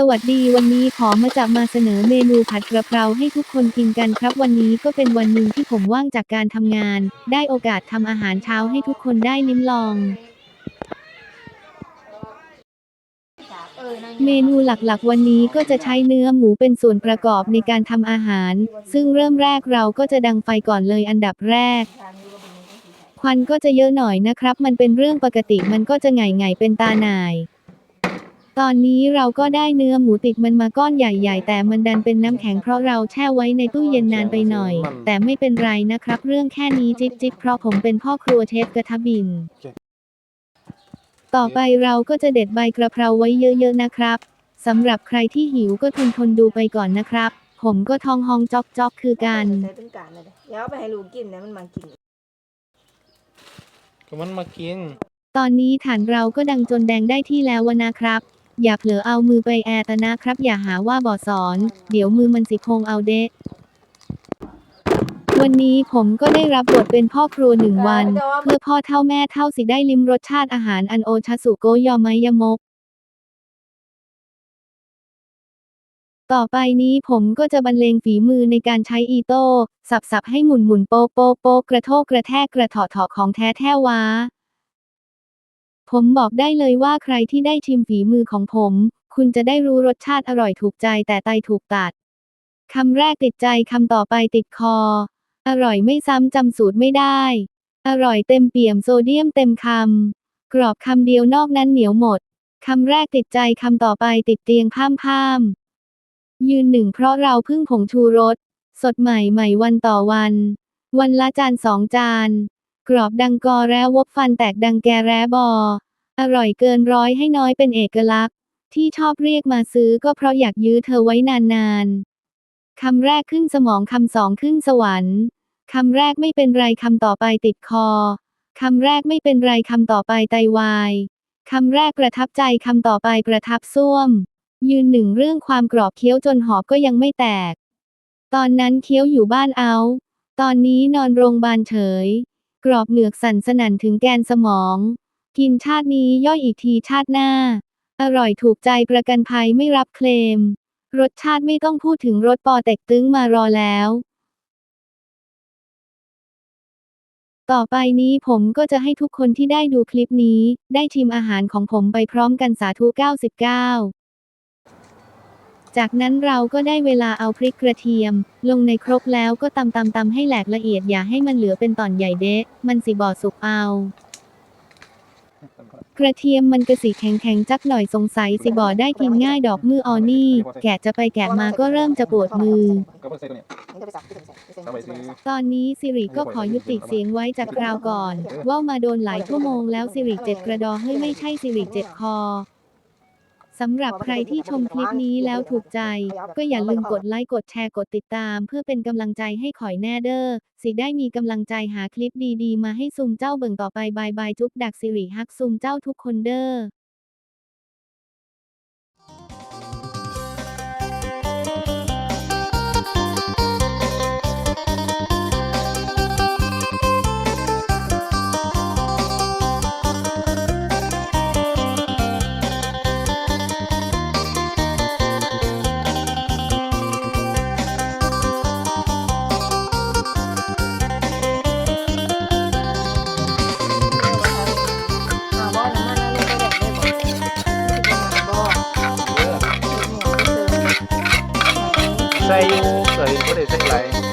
สวัสดีวันนี้ขอมาจะมาเสนอเมนูผัดกระเพราให้ทุกคนกินกันครับ วันนี้ก็เป็นวันหนึ่งที่ผมว่างจากการทำงาน ได้โอกาสทำอาหารเช้าให้ทุกคนได้ลิ้มลอง เมนูหลักๆ วันนี้ก็จะใช้เนื้อหมูเป็นส่วนประกอบในการทำอาหาร ซึ่งเริ่มแรกเราก็จะดังไฟก่อนเลยอันดับแรกควันก็จะเยอะหน่อยนะครับ มันเป็นเรื่องปกติมันก็จะไงๆเป็นตาหน่าย ตอนนี้เราก็ได้เนื้อหมูติดมันมาก้อนใหญ่ ๆ แต่มันดันเป็นน้ำแข็งเพราะเราแช่ไว้ในตู้เย็นนานไปหน่อย แต่ไม่เป็นไรนะครับ เรื่องแค่นี้จิ๊บๆเพราะผมเป็นพ่อครัวเชฟกระทะบิน ต่อไปเราก็จะเด็ดใบกระเพราไว้เยอะๆนะครับสำหรับใครที่หิวก็ทนทนๆดูไปก่อนนะครับ ผมก็ทองฮองจอกจอกๆคือกันใช้เป็นการเลยเดี๋ยวเอาไปให้ลูกกินนะมันมากินก็มันมากิน ตอนนี้ฐานเราก็ดังจนแดงได้ที่แล้ววะนะครับ อย่าเผลอเอามือไปแอร์ตนะครับ อย่าหาว่าบอสอน เดี๋ยวมือมันสิพงเอาเดะวันนี้ผมก็ได้รับบทเป็นพ่อครัวหนึ่งวัน เพื่อพ่อเท่าแม่เท่าสิได้ลิ้มรสชาติอาหารอันโอชาสุโกยอมายมก ต่อไปนี้ผมก็จะบรรเลงฝีมือในการใช้อีโต้ สับๆให้หมุนหมุนๆโปะโปะโปะกระโทกกระแทกกระเถาะเถาะของแท้แท้ว้า ผมบอกได้เลยว่าใครที่ได้ชิมฝีมือของผม คุณจะได้รู้รสชาติอร่อยถูกใจแต่ไตถูกตัด คำแรกติดใจคำต่อไปติดคอ อร่อยไม่ซ้ำจำสูตรไม่ได้ อร่อยเต็มเปี่ยมโซเดียมเต็มคำ กรอบคำเดียวนอกนั้นเหนียวหมด คำแรกติดใจคำต่อไปติดเตียงพามพามยืนหนึ่งเพราะเราเพึ่งผงชูรส สดใหม่ใหม่วันต่อวัน วันละจานสองจาน กรอบดังกอแร้วบฟันแตกดังแกแร้บอ อร่อยเกินร้อยให้น้อยเป็นเอกลักษณ์ ที่ชอบเรียกมาซื้อก็เพราะอยากยื้อเธอไว้นานๆ คำแรกขึ้นสมองคำสองขึ้นสวรรค์ คำแรกไม่เป็นไรคำต่อไปติดคอ คำแรกไม่เป็นไรคำต่อไปไตวาย คำแรกประทับใจคำต่อไปประทับส้วม ยืนหนึ่งเรื่องความกรอบเคี้ยวจนหอบก็ยังไม่แตก ตอนนั้นเคี้ยวอยู่บ้านเอา ตอนนี้นอนโรงพยาบาลเฉย กรอบเหงือกสั่นสนั่นถึงแกนสมอง กินชาตินี้ย่อยอีกทีชาติหน้า อร่อยถูกใจประกันภัยไม่รับเคลม รสชาติไม่ต้องพูดถึงรสปอเต็กตึงมารอแล้ว ต่อไปนี้ผมก็จะให้ทุกคนที่ได้ดูคลิปนี้ ได้ชิมอาหารของผมไปพร้อมกันสาธุ 99 จากนั้นเราก็ได้เวลาเอาพริกกระเทียม ลงในครกแล้วก็ตำตำตำให้แหลกละเอียดอย่าให้มันเหลือเป็นตอนใหญ่เดะมันสิบ่อสุกเอา กระเทียมมันกระสีแข็งแข็งๆจักหน่อยสงสัยสิบ่อได้กินง่ายดอกมือออนี่ แกะจะไปแกะมาก็เริ่มจะปวดมือ ก็เพิ่งใส่ตัวเนี้ยมันจะไปสับที่ถึงใส่ที่ใส่เอาไปซื้อตอนนี้สิริก็ขอยุติเสียงไว้จากคราวก่อน ว่ามาโดนหลายชั่วโมงแล้วสิริเจ็ดกระดอเฮ้ยไม่ใช่สิริเจ็ดคอ สำหรับใครที่ชมคลิปนี้แล้วถูกใจ ก็อย่าลืมกดไลค์กดแชร์กดติดตาม เพื่อเป็นกำลังใจให้ข่อยแน่เด้อสิได้มีกำลังใจหาคลิปดีๆ มาให้ซุมเจ้าเบิ่งต่อไปบายบายจุ๊บดักสิริฮักซุมเจ้าทุกคนเด้อ เออใส่อยู่